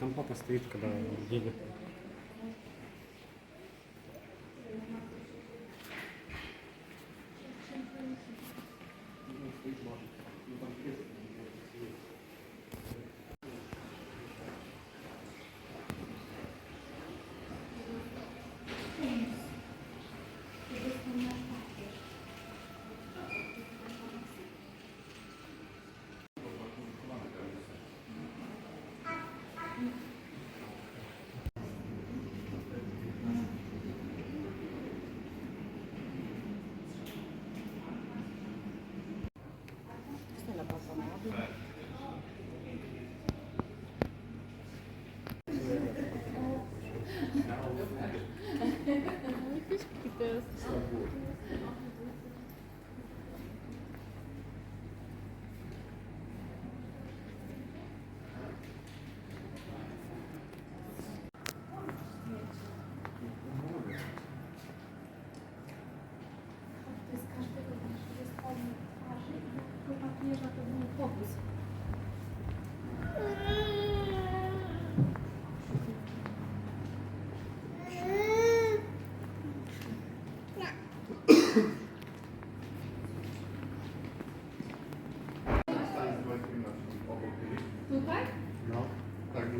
там папа стоит, когда едет. Stop.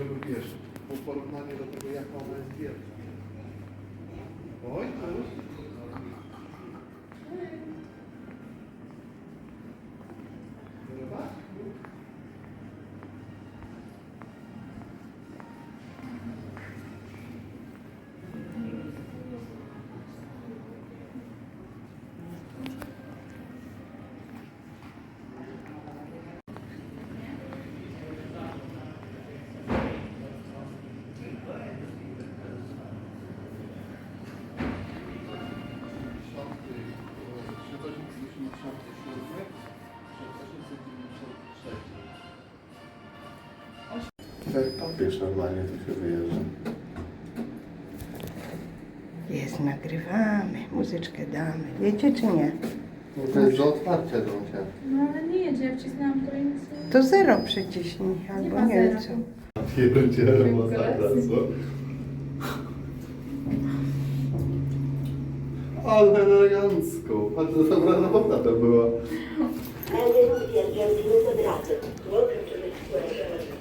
Eu o texto. Vou pôr o maneira a trabalhar com mais tempo. Oi, pois. Thank you. 1896. Jak papież normalnie tu się wyjeżdża. Jest, nagrywamy, muzyczkę damy. Wiecie czy nie? No to jest do otwarcia Doncia. No ale nie jedzie, ja wcisnęłam to nic. To zero przyciśnij, albo ma nie, zera. co. Pierdziele masakra, co? Ale elegancko. To dobra robota to była. Hallelujah, gentlemen of the Welcome to the square.